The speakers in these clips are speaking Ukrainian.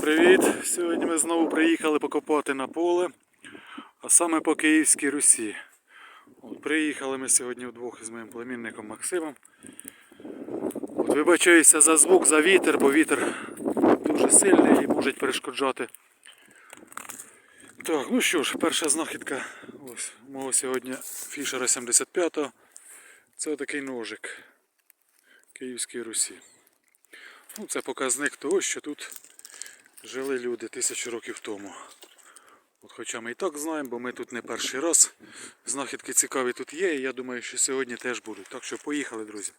Привіт! Сьогодні ми знову приїхали покопати на поле, а саме по Київській Русі. От, приїхали ми сьогодні вдвох із моїм племінником Максимом. От, вибачаюся за звук, за вітер, бо вітер дуже сильний і може перешкоджати. Так, ну що ж, перша знахідка ось, мого сьогодні Фішера 75-го. Це отакий ножик Київській Русі. Ну, це показник того, що тут жили люди тисячу років тому. От хоча ми і так знаємо, бо ми тут не перший раз. Знахідки цікаві тут є, і я думаю, що сьогодні теж будуть. Так що поїхали, друзі.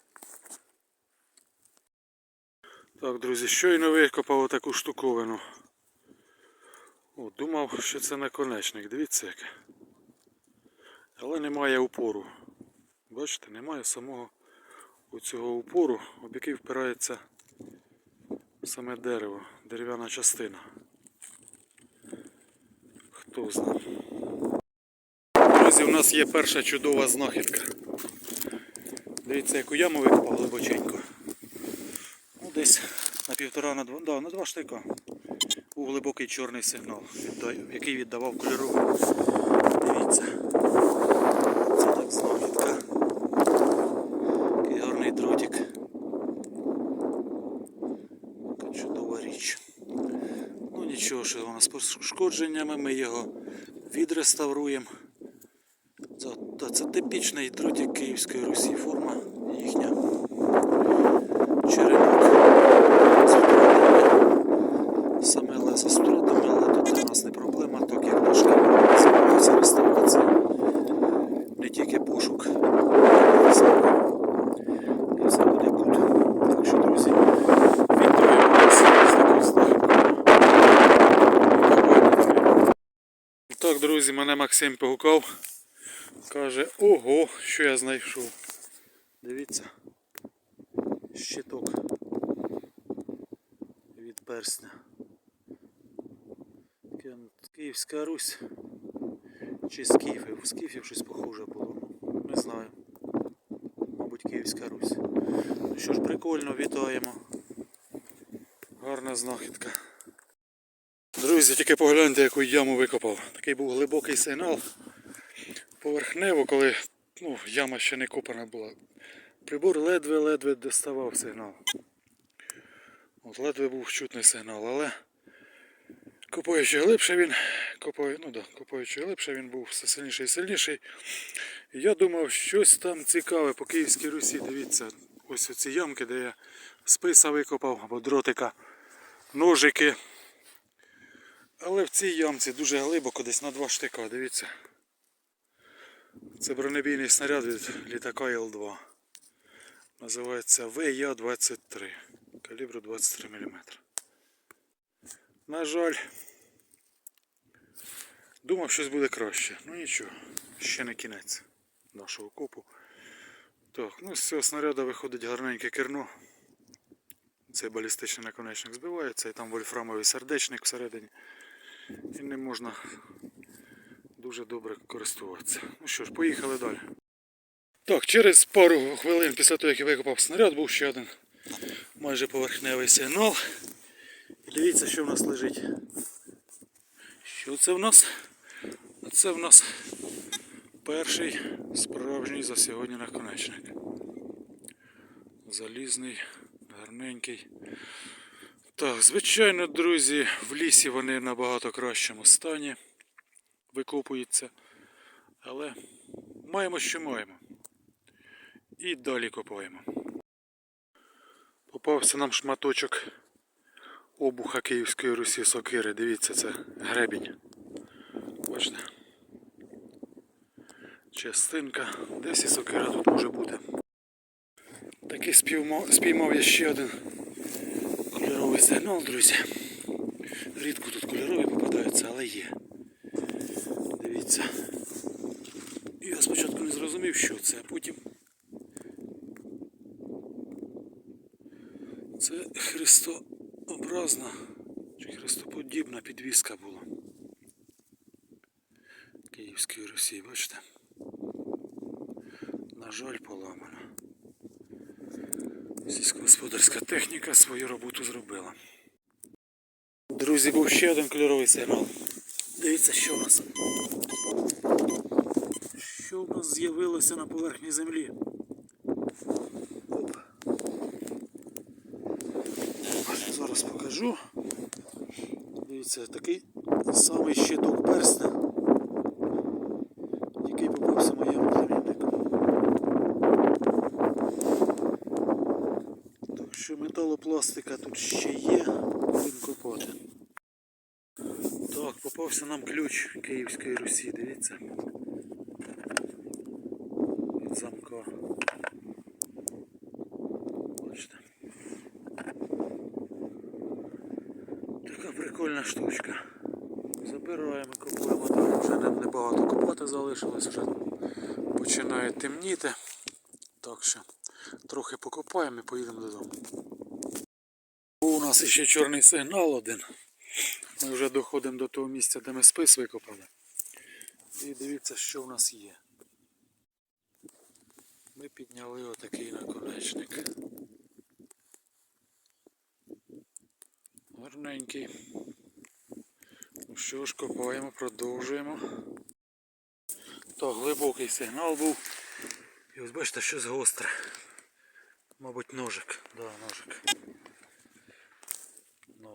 Так, друзі, щойно викопав отаку штуковину. О, думав, що це наконечник. Дивіться яке. Але немає упору. Бачите, немає самого оцього упору, об який впирається саме дерево, дерев'яна частина. Хто знає. Друзі, у нас є перша чудова знахідка. Дивіться, яку яму викопав глибоченько. Ну, десь на півтора на два, да, на два штика. Був глибокий чорний сигнал, який віддавав кольоровий. Дивіться. Це так знахідка. Такий гарний дротик. Така чудова річ. Ну нічого, що вона з пошкодженнями, ми його відреставруємо. Це, це типічний дротик Київської Русі, форма їхня. Черенок. з втратами. Саме лезо з втратами, але тут для нас не проблема, так як наш камера займається реставрацією. Не тільки пошук. І все буде кут. Так що, друзі, вітаємо вас з такою знахідкою. Так, друзі, мене Максим погукав. Каже, ого, що я знайшов. Дивіться. Щиток від персня. Київська Русь. Чи скіфів? У скіфів щось похоже було. Не знаю. Мабуть, Київська Русь. Ну що ж, прикольно, вітаємо. Гарна знахідка. Друзі, тільки погляньте, яку яму викопав. Такий був глибокий сигнал. Поверхнево, коли ну, яма ще не копана була. Прибор ледве-ледве доставав сигнал. От ледве був чутний сигнал, але копаючи глибше він, копаю, ну да, копаючи глибше він був все сильніший і сильніший. Я думав, щось там цікаве по Київській Русі. Дивіться, ось оці ямки, де я списа викопав або дротика, ножики. Але в цій ямці дуже глибоко, десь на два штика, дивіться. Це бронебійний снаряд від літака Л-2. Називається ВЯ-23. Калібру 23 мм. На жаль, думав, щось буде краще. Ну нічого, ще не кінець нашого копу. Так, ну з цього снаряду виходить гарненьке керно. Цей балістичний наконечник збивається і там вольфрамовий сердечник всередині. І не можна дуже добре користуватися. Ну що ж, поїхали далі. Так, через пару хвилин після того, як я викопав снаряд, був ще один майже поверхневий сигнал. І дивіться, що в нас лежить. Що це в нас? Це в нас перший справжній за сьогодні наконечник. Залізний, гарненький. Так, звичайно, друзі, в лісі вони в набагато кращому стані викопуються. Але маємо, що маємо. І далі копаємо. Попався нам шматочок обуха Київської Русі сокири. Дивіться, це гребінь. Бачите? Частинка. Десь і сокира тут може бути. Такий спіймав, я ще один кольоровий друзі. Рідко тут кольорові попадаються, але є. Дивіться. Я спочатку не зрозумів, що це, а потім. Це хрестообразна чи хрестоподібна підвіска була. Київської Росії, бачите? На жаль, поламана. Сільськогосподарська техніка свою роботу зробила. Друзі, був ще один кольоровий сигнал. Дивіться, що у нас. Що в нас з'явилося на поверхні землі? Оп. Зараз покажу. Дивіться, такий самий щиток персня, який попався моєму племіннику. Так що металопластика тут ще є, будемо копати. Так, попався нам ключ Київської Русі, дивіться. Від замка. Бачите. Така прикольна штучка. Забираємо, купуємо далі. Вже нам небагато копати залишилось, вже починає темніти. Так що трохи покопаємо і поїдемо додому. Нас ще чорний сигнал один. Ми вже доходимо до того місця, де ми спис викопали. І дивіться, що в нас є. Ми підняли отакий наконечник. Гарненький. Ну що ж, копаємо, продовжуємо. Так, глибокий сигнал був. І ось бачите, щось гостре. Мабуть, ножик. Да, ножик.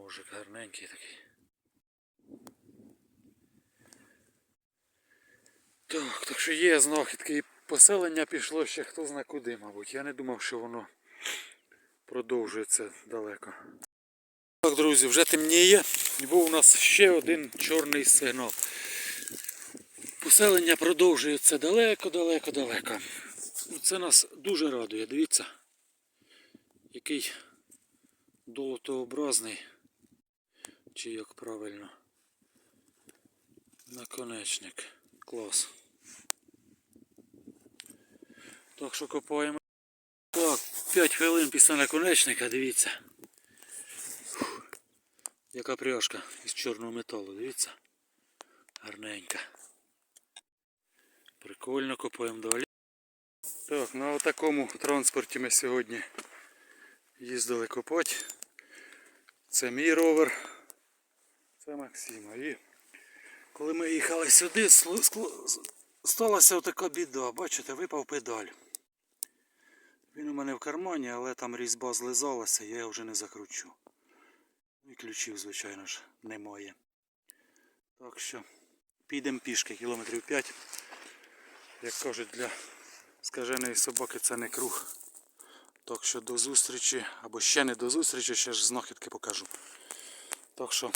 Ножик гарненький такий. Так, так що є знахідки і поселення пішло ще хто зна куди, мабуть. Я не думав, що воно продовжується далеко. Так, друзі, вже темніє. І був у нас ще один чорний сигнал. Поселення продовжується далеко, далеко, далеко. Ну, Це нас дуже радує, дивіться, який долотообразний, чи як правильно, наконечник. Клас. Так що копаємо. Так, 5 хвилин після наконечника, дивіться. Фух. Яка пряжка із чорного металу, дивіться. Гарненька. Прикольно копаємо далі. Так, на такому транспорті ми сьогодні їздили копати. Це мій ровер. Це Максима. І коли ми їхали сюди, сталася така біда. Бачите, випав педаль. Він у мене в кармані, але там різьба злизалася, я його вже не закручу. І ключів, звичайно ж, немає. Так що підемо пішки кілометрів 5. Як кажуть, для скаженої собаки це не круг. Так що до зустрічі, або ще не до зустрічі, ще ж знахідки покажу. Так що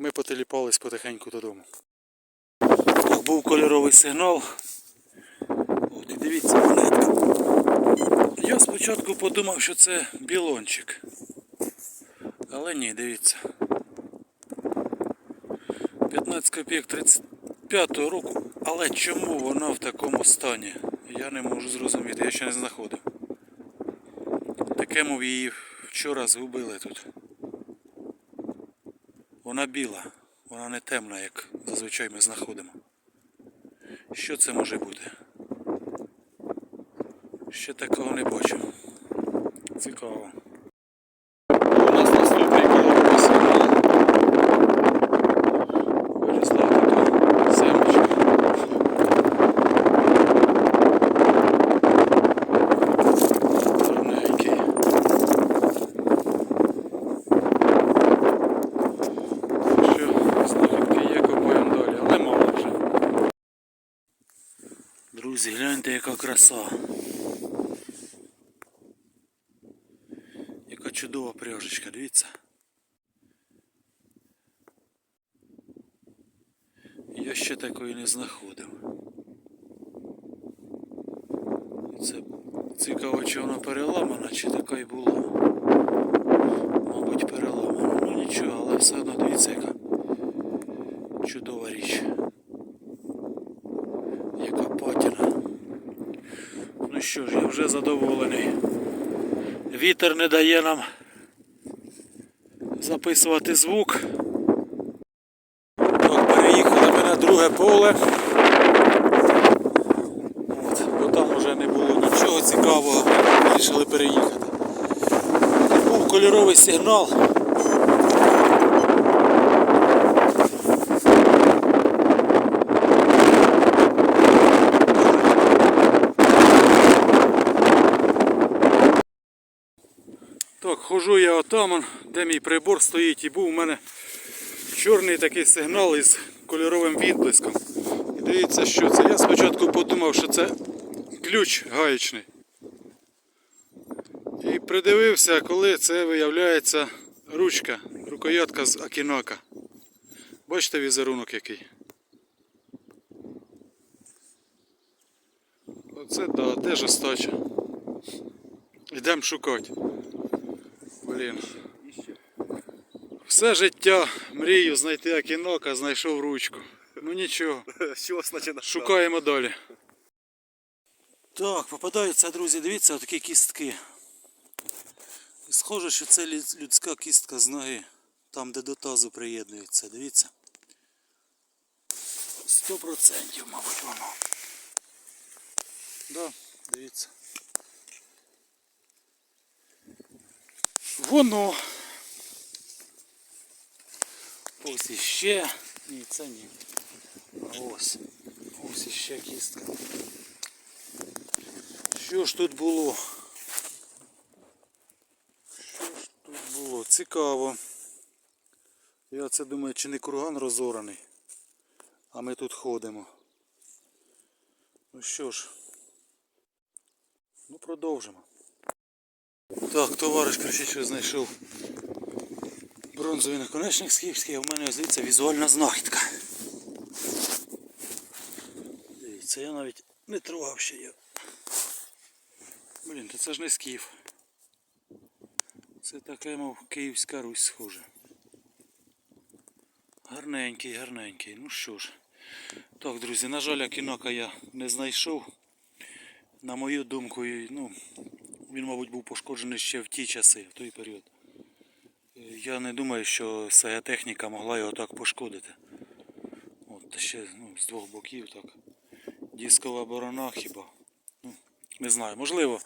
ми потеліпались потихеньку додому. Був кольоровий сигнал. От дивіться, монетка. Я спочатку подумав, що це білончик. Але ні, дивіться. 15 копійок 35-го року. Але чому вона в такому стані? Я не можу зрозуміти, я ще не знаходив. Таке, мов її вчора згубили тут. Вона біла, вона не темна, як зазвичай ми знаходимо. Що це може бути? Ще такого не бачу. Цікаво. У нас наступний кольоровий сигнал. Виросла така семечка. Гарненький. Так що знахідки є, копаємо далі, але мало вже. Друзі, гляньте, яка краса. Яка чудова пряжечка, дивіться. Я ще такої не знаходив. Це цікаво, чи вона переламана, чи така й була. Мабуть, переламана. Ну нічого, але все одно дивіться, яка чудова річ. Яка патіна. Ну що ж, я вже задоволений. Вітер не дає нам записувати звук. Так, переїхали ми на друге поле. От, бо там вже не було нічого цікавого, вирішили переїхати. Був кольоровий сигнал. Хожу я отам, де мій прибор стоїть, і був у мене чорний такий сигнал із кольоровим відблиском. І дивіться, що це. Я спочатку подумав, що це ключ гаєчний. І придивився, коли це виявляється ручка, рукоятка з Акінака. Бачите візерунок який? Оце да, теж остача. Йдемо шукати. Блін. Все життя мрію знайти Акінока, знайшов ручку. Ну нічого, шукаємо далі. Так, попадаються, друзі, дивіться, отакі кістки. Схоже, що це людська кістка з ноги, там де до тазу приєднується, дивіться. Сто процентів, мабуть, воно. Да, дивіться. Воно. Ось іще. Ні, це ні. Ось. Ось іще кістка. Що ж тут було? Що ж тут було? Цікаво. Я це думаю, чи не курган розораний. А ми тут ходимо. Ну що ж. Ну продовжимо. Так, товариш кричить, що знайшов бронзовий наконечник скіфський, а в мене дивіться візуальна знахідка. Дивіться, я навіть не трогав ще його. Блін, то це ж не скіф. Це таке, мов Київська Русь схоже. Гарненький, гарненький. Ну що ж. Так, друзі, на жаль, кінока я не знайшов. На мою думку, ну, він, мабуть, був пошкоджений ще в ті часи, в той період. Е, Я не думаю, що сая техніка могла його так пошкодити. От та ще ну, з двох боків так. Дискова борона хіба. Ну, не знаю, можливо,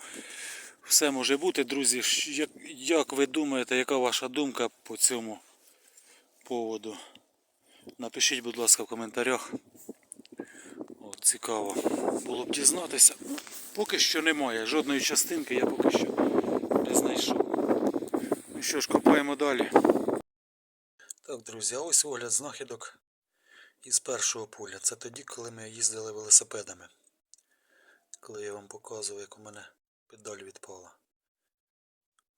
все може бути, друзі. Як, як ви думаєте, яка ваша думка по цьому поводу? Напишіть, будь ласка, в коментарях. От, цікаво було б дізнатися. Поки що немає. Жодної частинки я поки що не знайшов. Ну що ж, копаємо далі. Так, друзі, ось огляд знахідок із першого поля. Це тоді, коли ми їздили велосипедами. Коли я вам показував, як у мене педаль відпала.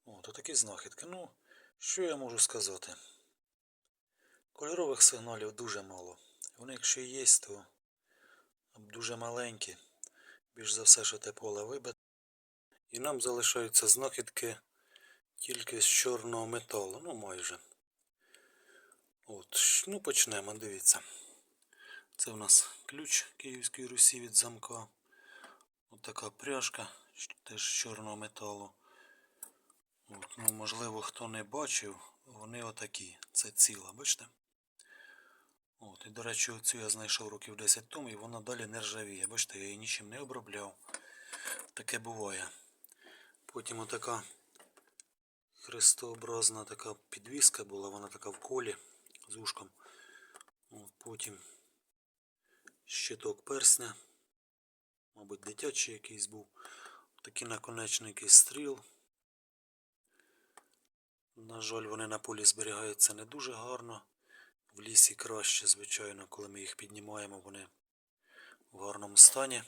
О, то такі знахідки. Ну, що я можу сказати? Кольорових сигналів дуже мало. Вони, якщо є, то дуже маленькі. Більш за все, що те поле вибите. І нам залишаються знахідки тільки з чорного металу, ну майже. От, ну почнемо, дивіться. Це в нас ключ Київської Русі від замка. От така пряжка, теж з чорного металу. От, ну, можливо, хто не бачив, вони отакі. Це ціла, бачите? От, і, до речі, оцю я знайшов років 10 тому, і вона далі не ржавіє. Бачите, я її нічим не обробляв. Таке буває. Потім отака хрестообразна така підвіска була, вона така в колі з ушком. От, потім щиток персня. Мабуть, дитячий якийсь був. Такі наконечники стріл. На жаль, вони на полі зберігаються не дуже гарно. В лісі краще, звичайно, коли ми їх піднімаємо, вони в гарному стані.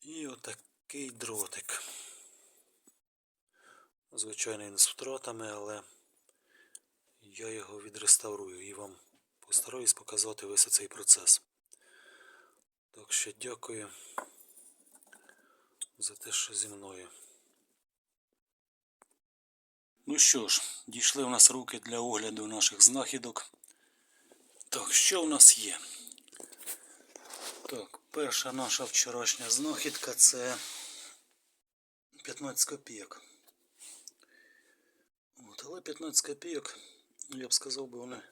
І отакий дротик. Звичайно, він з втратами, але я його відреставрую і вам постараюсь показати весь цей процес. Так що дякую за те, що зі мною. Ну що ж, дійшли у нас руки для огляду наших знахідок. Так, що в нас є? Так, перша наша вчорашня знахідка це 15 копійок. От, але 15 копійок, я б сказав би, вони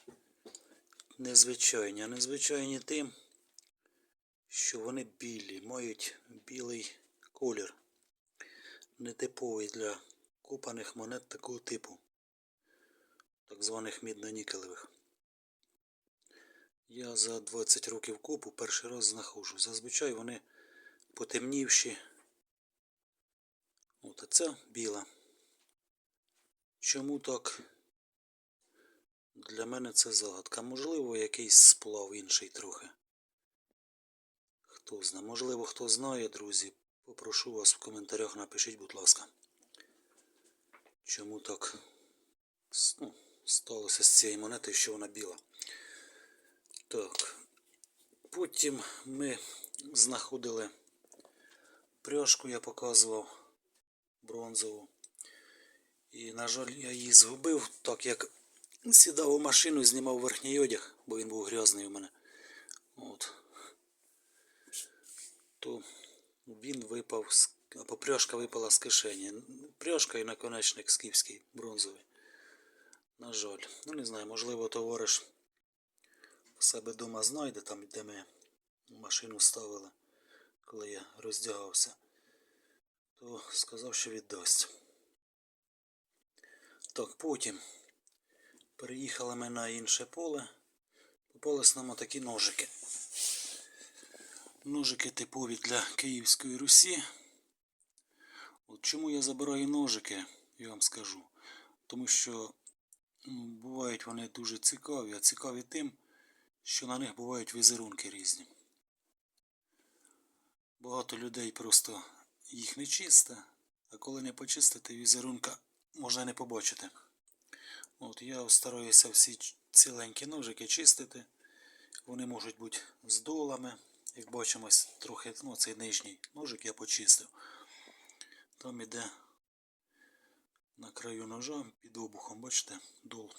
незвичайні. А незвичайні тим, що вони білі, мають білий колір. Нетиповий для копаних монет такого типу, так званих мідно-нікелевих. Я за 20 років копу перший раз знаходжу. Зазвичай вони потемнівші. От а ця біла. Чому так? Для мене це загадка. Можливо, якийсь сплав інший трохи. Хто знає. Можливо, хто знає, друзі. Попрошу вас в коментарях напишіть, будь ласка. Чому так ну, сталося з цією монетою, що вона біла. Так. Потім ми знаходили пряжку, я показував бронзову. І, на жаль, я її згубив, так як сідав у машину, і знімав верхній одяг, бо він був грязний у мене. От. То він випав, з- або пряжка випала з кишені. Пряжка і наконечник скіфський, бронзовий. На жаль. Ну не знаю, можливо, товариш у себе вдома знайде, там, де ми машину ставили, коли я роздягався, то сказав, що віддасть. Так, потім переїхали ми на інше поле. Попались нам отакі ножики. Ножики типові для Київської Русі. От чому я забираю ножики, я вам скажу. Тому що бувають вони дуже цікаві, а цікаві тим, що на них бувають візерунки різні. Багато людей просто їх не чисте, а коли не почистити, візерунка можна не побачити. От я стараюся всі ціленькі ножики чистити. Вони можуть бути з долами. Як бачимо, трохи, ну, цей нижній ножик я почистив. Там іде на краю ножа під обухом, бачите, дол.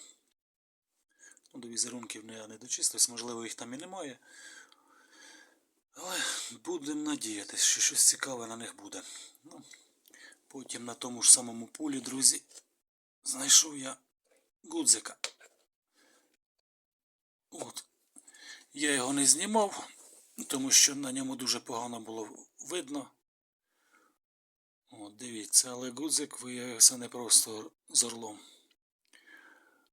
До візерунків я не дочистився, можливо, їх там і немає. Але будемо надіятися, що щось цікаве на них буде. Ну, потім на тому ж самому полі, друзі, знайшов я гудзика. От. Я його не знімав, тому що на ньому дуже погано було видно. От, дивіться, але гудзик виявився не просто з орлом.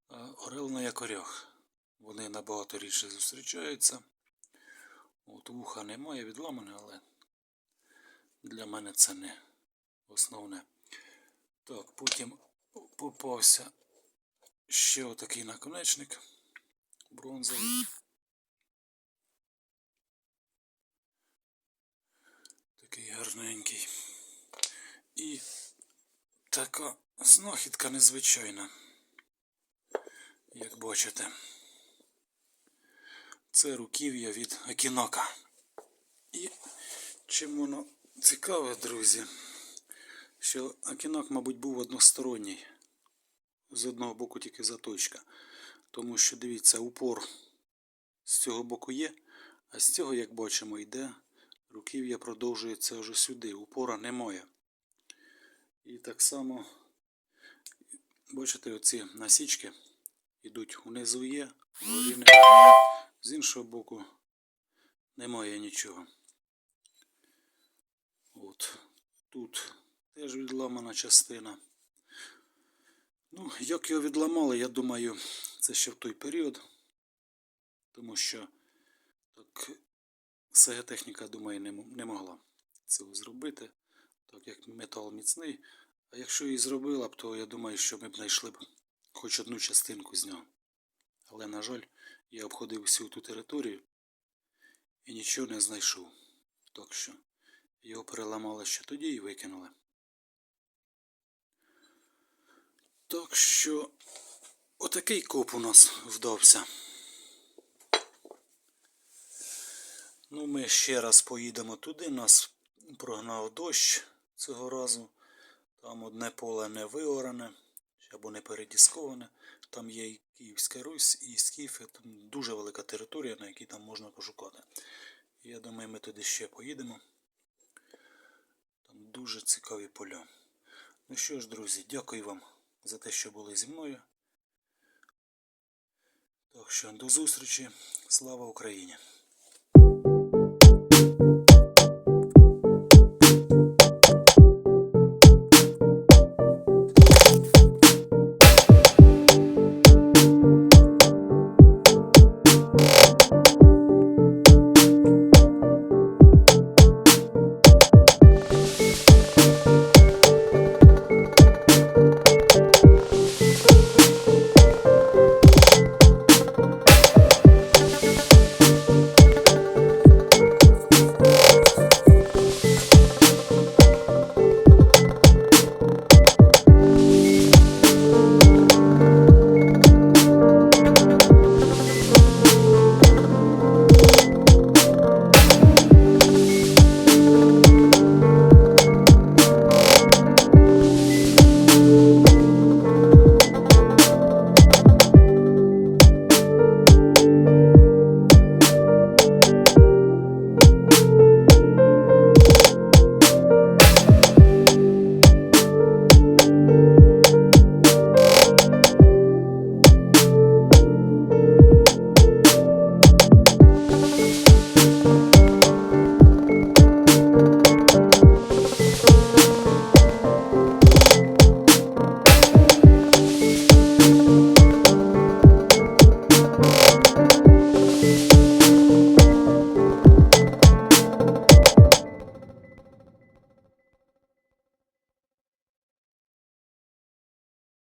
А орел на якорях. Вони набагато рідше зустрічаються. От вуха немає відламане, але для мене це не основне. Так, потім попався ще отакий наконечник бронзовий. Такий гарненький. І така знахідка незвичайна. Як бачите. Це руків'я від Акінока. І чим воно цікаве, друзі, що Акінок, мабуть, був односторонній. З одного боку тільки заточка. Тому що, дивіться, упор з цього боку є, а з цього, як бачимо, йде руків'я продовжується аж сюди. Упора немає. І так само, бачите, оці насічки йдуть унизу є, вгорі немає. З іншого боку немає нічого. От. Тут теж відламана частина. Ну, як його відламали, я думаю, це ще в той період. Тому що так СГ-техніка, думаю, не, не могла цього зробити, так як метал міцний. А якщо її зробила б, то я думаю, що ми б знайшли б хоч одну частинку з нього. Але, на жаль, я обходив всю ту територію і нічого не знайшов. Так що його переламали ще тоді і викинули. Так що отакий коп у нас вдався. Ну, ми ще раз поїдемо туди. Нас прогнав дощ цього разу. Там одне поле не виоране або не передісковане. Там є і Київська Русь, і Скіфи. Там дуже велика територія, на якій там можна пошукати. Я думаю, ми туди ще поїдемо. Там дуже цікаві поля. Ну що ж, друзі, дякую вам за те, що були зі мною. Так що до зустрічі. Слава Україні!